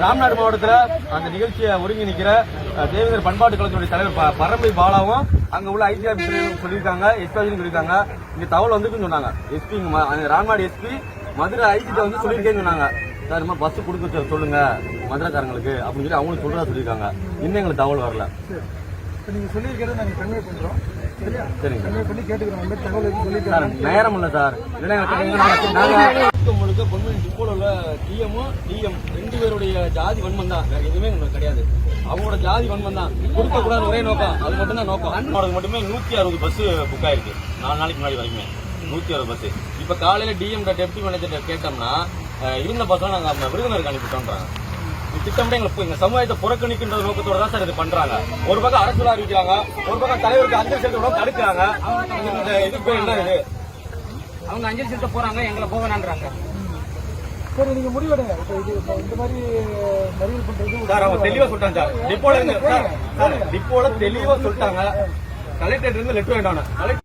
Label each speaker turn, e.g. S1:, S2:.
S1: ராம்நாடு மாவட்டத்துல அந்த நிகழ்ச்சியை ஒருங்கிணைக்கிற தேவேந்திர பண்பாட்டு கழகத்துடைய தலைவர் பரம்பை பாலாவும் அங்க உள்ள ஐடி சொல்லியிருக்காங்க எஸ்பி சொல்லியிருக்காங்க. இங்க தகவல் வந்துருக்குன்னு சொன்னாங்க. எஸ்பி ராம்நாடு எஸ்பி மதுரை ஐஜிட்ட வந்து சொல்லியிருக்கேன்னு சொன்னாங்க. சார் இந்த மாதிரி பஸ் கொடுக்க சொல்லுங்க. மதுரைக்காரங்களுக்கு அப்படின்னு சொல்லி அவங்களும் சொல்றதா சொல்லியிருக்காங்க. இன்னும் எங்களுக்கு தகவல் வரல.
S2: நீங்கள் சொல்லியிருக்கிறத நாங்கள் கன்வே பண்ணுறோம் சரியா?
S1: சரிங்க. சார் நேரம் இல்ல சார். இல்லைன்னா பொன்மணி டிப்போல உள்ள டிஎம்மும் டிஎம் ரெண்டு பேருடைய ஜாதி வன்மம் தான். வேற எதுவுமே உங்களுக்கு கிடையாது. அவங்களோட ஜாதி வன்மம் தான். கொடுக்க கூடாது ஒரே நோக்கம் அது மட்டும் தான் நோக்கம். அண்ணோட மட்டுமே நூத்தி அறுபது பஸ் புக் ஆயிருக்கு. நாலு நாளைக்கு முன்னாடி வரைக்குமே. நூத்தி அறுபது பஸ் இப்ப காலையில டிஎம் டெப்டி மேனேஜர் கேட்டோம்னா இருந்த பஸ்லாம் நாங்க விருதுநருக்கு அனுப்பிட்டோம்ன்றாங்க திட்டமிட்ட எங்களுக்கு எங்க சமுதாயத்தை புறக்கணிக்கின்ற நோக்கத்தோட தான் சார் இது பண்றாங்க. ஒரு பக்கம் அரசு அறிவிக்கிறாங்க ஒரு பக்கம் தலைவருக்கு அஞ்சல் செலுத்த தடுக்கிறாங்க. இந்த இது பேர் என்ன இது?
S3: அவங்க அஞ்சல் செலுத்த போறாங்க எங்களை போக வேணான்றாங்க.
S2: சரி நீங்கள் முடிவெடுங்க. இந்த மாதிரி மறியல் பண்ணுறது
S1: சார் அவங்க தெளிவா சொல்லிட்டாங்க சார். டிப்போல சார் டிப்போல தெளிவா சொல்லிட்டாங்க. கலெக்டர் இருந்து லெட்டர் வேண்டாம்